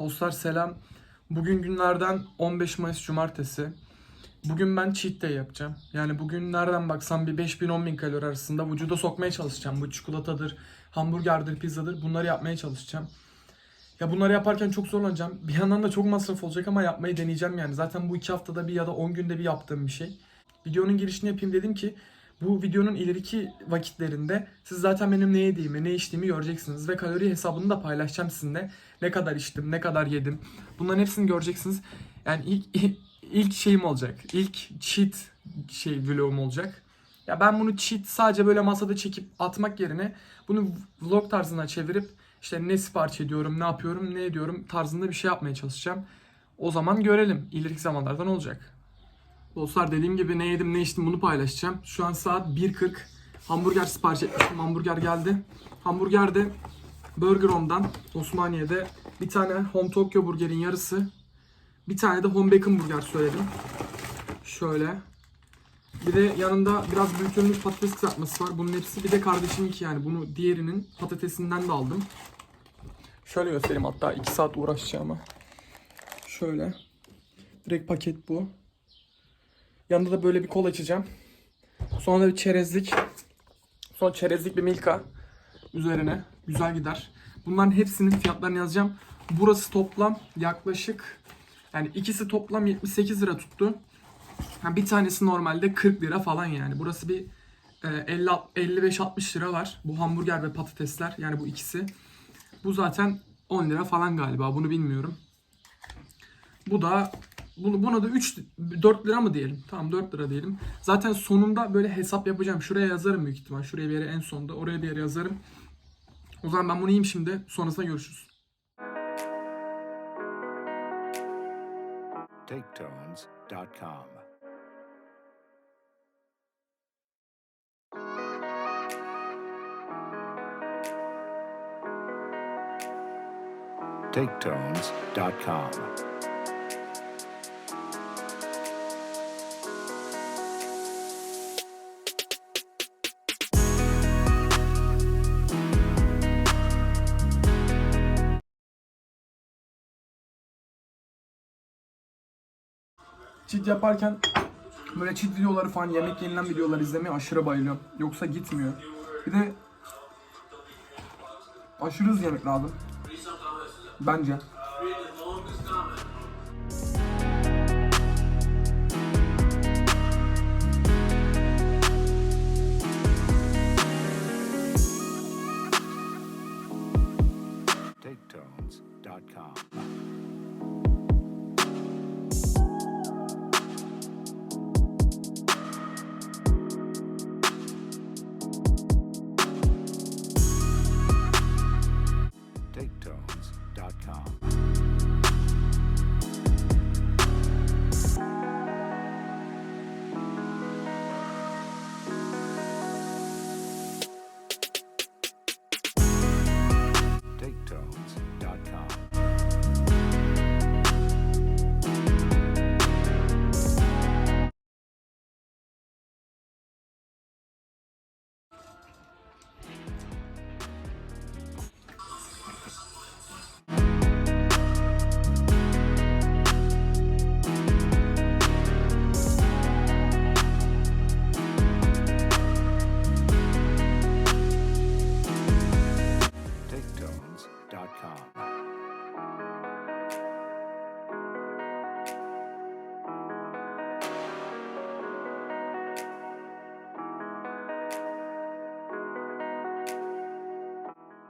Dostlar selam. Bugün günlerden 15 Mayıs Cumartesi. Bugün ben cheat day yapacağım. Yani bugün nereden baksam bir 5000-10.000 kalori arasında vücuda sokmaya çalışacağım. Bu çikolatadır, hamburgerdir, pizzadır bunları yapmaya çalışacağım. Ya bunları yaparken çok zorlanacağım. Bir yandan da çok masraf olacak ama yapmayı deneyeceğim yani. Zaten bu iki haftada bir ya da 10 günde bir yaptığım bir şey. Videonun girişini yapayım dedim ki bu videonun ileriki vakitlerinde siz zaten benim ne yediğimi, ne içtiğimi göreceksiniz ve kalori hesabını da paylaşacağım sizinle. Ne kadar içtim, ne kadar yedim. Bunların hepsini göreceksiniz. Yani ilk ilk şeyim olacak. İlk cheat şey vlogum olacak. Ya ben bunu cheat sadece böyle masada çekip atmak yerine bunu vlog tarzına çevirip işte ne sipariş ediyorum, ne yapıyorum, ne ediyorum tarzında bir şey yapmaya çalışacağım. O zaman görelim. İleriki zamanlarda ne olacak? Dostlar dediğim gibi ne yedim ne içtim bunu paylaşacağım. Şu an saat 1.40. Hamburger sipariş etmiştim. Hamburger geldi. Hamburgerde Burger Home'dan Osmaniye'de bir tane Home Tokyo burgerin yarısı. Bir tane de Home Bacon burger söyledim. Şöyle. Bir de yanında biraz büyütülmüş patates kızartması var. Bunun hepsi bir de kardeşiminki yani. Bunu diğerinin patatesinden de aldım. Şöyle göstereyim hatta 2 saat uğraşacağım ama. Şöyle. Direkt paket bu. Yanında da böyle bir kol açacağım. Sonra da bir çerezlik. Sonra çerezlik bir milka üzerine. Güzel gider. Bunların hepsinin fiyatlarını yazacağım. Burası toplam yaklaşık yani ikisi toplam 78 lira tuttu. Ha, bir tanesi normalde 40 lira falan yani. Burası bir e, 50 55-60 lira var. Bu hamburger ve patatesler yani bu ikisi. Bu zaten 10 lira falan galiba. Bunu bilmiyorum. Bu da bunu buna da 3 4 lira mı diyelim? Tamam 4 lira diyelim. Zaten sonunda böyle hesap yapacağım. Şuraya yazarım büyük ihtimal. Şuraya bir yere en sonda. Oraya bir yere yazarım. O zaman ben bunu yiyeyim şimdi. Sonrasında görüşürüz. taketones.com. taketones.com. Cheat yaparken böyle cheat videoları falan yemek yenilen videolar izlemeye aşırı bayılıyorum. Yoksa gitmiyor. Bir de aşırı hızlı yemek lazım. Bence. taketones.com.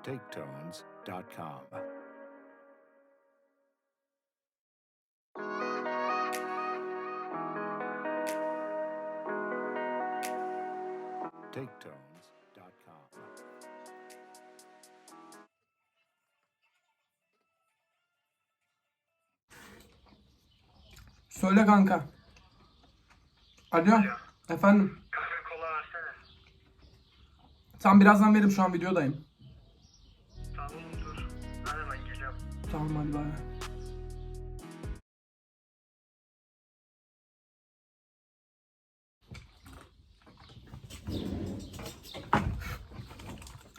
taketones.com. taketones.com. Söyle kanka. Alo. Efendim. Tam birazdan veririm şu an videodayım. Tamam hadi bay.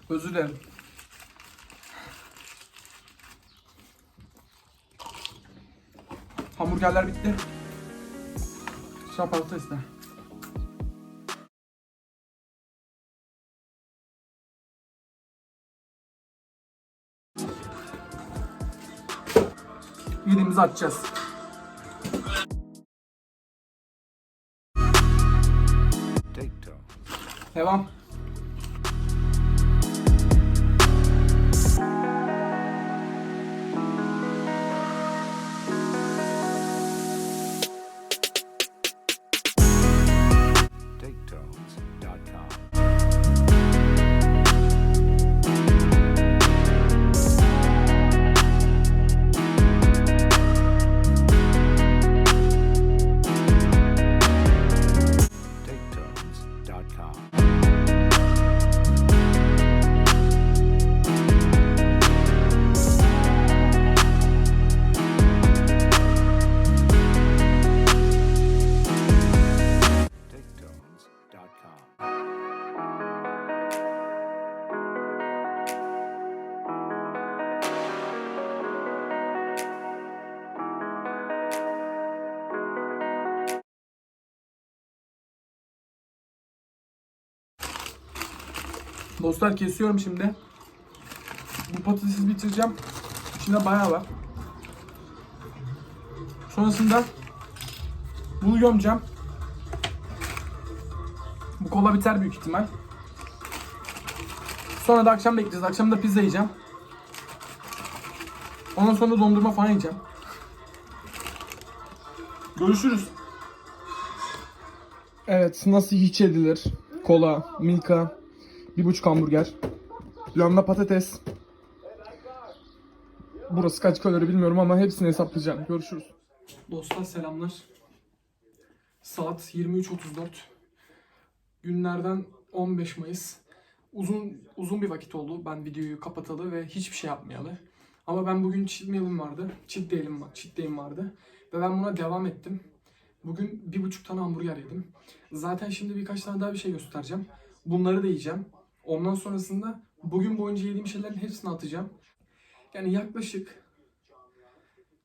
Özür dilerim. Hamburgerler bitti. Şapalata iste. Yediğimizi açacağız. Take two. Devam. Dostlar kesiyorum şimdi. Bu patatesi bitireceğim. İçinde bayağı var. Sonrasında bunu gömeceğim. Bu kola biter büyük ihtimal. Sonra da akşam bekleyeceğiz. Akşam da pizza yiyeceğim. Ondan sonra dondurma falan yiyeceğim. Görüşürüz. Evet nasıl hiç edilir? Kola, Milka, bir buçuk hamburger. Yanına patates. Burası kaç kalori bilmiyorum ama hepsini hesaplayacağım. Görüşürüz. Dostlar selamlar. Saat 23.34. Günlerden 15 Mayıs. Uzun uzun bir vakit oldu ben videoyu kapatalı ve hiçbir şey yapmayalı. Ama ben bugün cheat meal'im vardı. Cheat day'im cheat day'im vardı. Ve ben buna devam ettim. Bugün bir buçuk tane hamburger yedim. Zaten şimdi birkaç tane daha bir şey göstereceğim. Bunları da yiyeceğim. Ondan sonrasında bugün boyunca yediğim şeylerin hepsini atacağım. Yani yaklaşık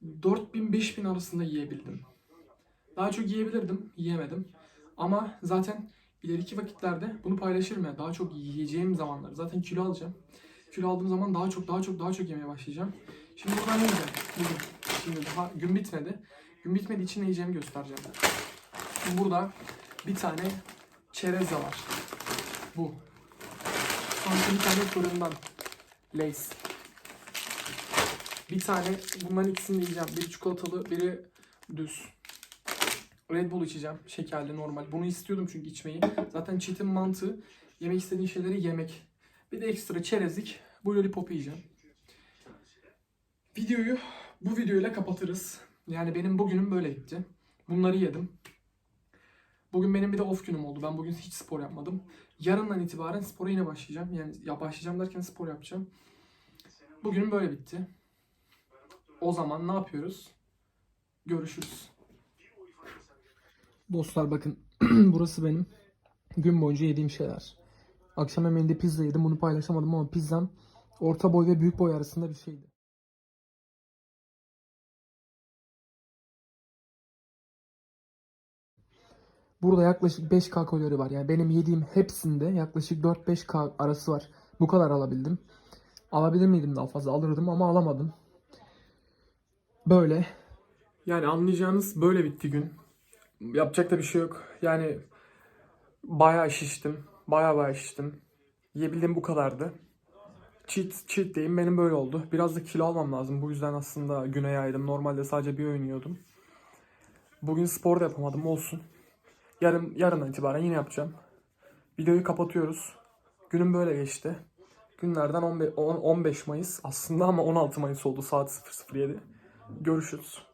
4000-5000 arasında yiyebildim. Daha çok yiyebilirdim, yiyemedim. Ama zaten ileriki vakitlerde bunu paylaşırım ya. Daha çok yiyeceğim zamanlar. Zaten kilo alacağım. Kilo aldığım zaman daha çok daha çok daha çok yemeye başlayacağım. Şimdi buradan ne yiyeceğim? Şimdi daha gün bitmedi. Gün bitmediği için ne yiyeceğimi göstereceğim. Şimdi burada bir tane çerez var. Bu. Sonra bir tane fırından. Lace. Bir tane bunların ikisini yiyeceğim. Biri çikolatalı, biri düz. Red Bull içeceğim. Şekerli, normal. Bunu istiyordum çünkü içmeyi. Zaten cheat'in mantığı yemek istediğin şeyleri yemek. Bir de ekstra çerezlik. Bu lollipop'u yiyeceğim. Videoyu bu videoyla kapatırız. Yani benim bugünüm böyle gitti. Bunları yedim. Bugün benim bir de off günüm oldu. Ben bugün hiç spor yapmadım. Yarından itibaren spora yine başlayacağım. Yani ya başlayacağım derken spor yapacağım. Bugünüm böyle bitti. O zaman ne yapıyoruz? Görüşürüz. Dostlar bakın burası benim gün boyunca yediğim şeyler. Akşam yemeğinde pizza yedim. Bunu paylaşamadım ama pizzam orta boy ve büyük boy arasında bir şeydi. Burada yaklaşık 5K kalori var. Yani benim yediğim hepsinde yaklaşık 4-5K arası var. Bu kadar alabildim. Alabilir miydim daha fazla? Alırdım ama alamadım. Böyle. Yani anlayacağınız böyle bitti gün. Yapacak da bir şey yok. Yani bayağı şiştim. Bayağı bayağı şiştim. Yiyebildiğim bu kadardı. Cheat, cheat day'im benim böyle oldu. Biraz da kilo almam lazım. Bu yüzden aslında güne yaydım. Normalde sadece bir öğün yiyordum. Bugün spor da yapamadım. Olsun. Yarın yarından itibaren yine yapacağım. Videoyu kapatıyoruz. Günüm böyle geçti. Günlerden 15, 15 Mayıs aslında ama 16 Mayıs oldu saat 007. Görüşürüz.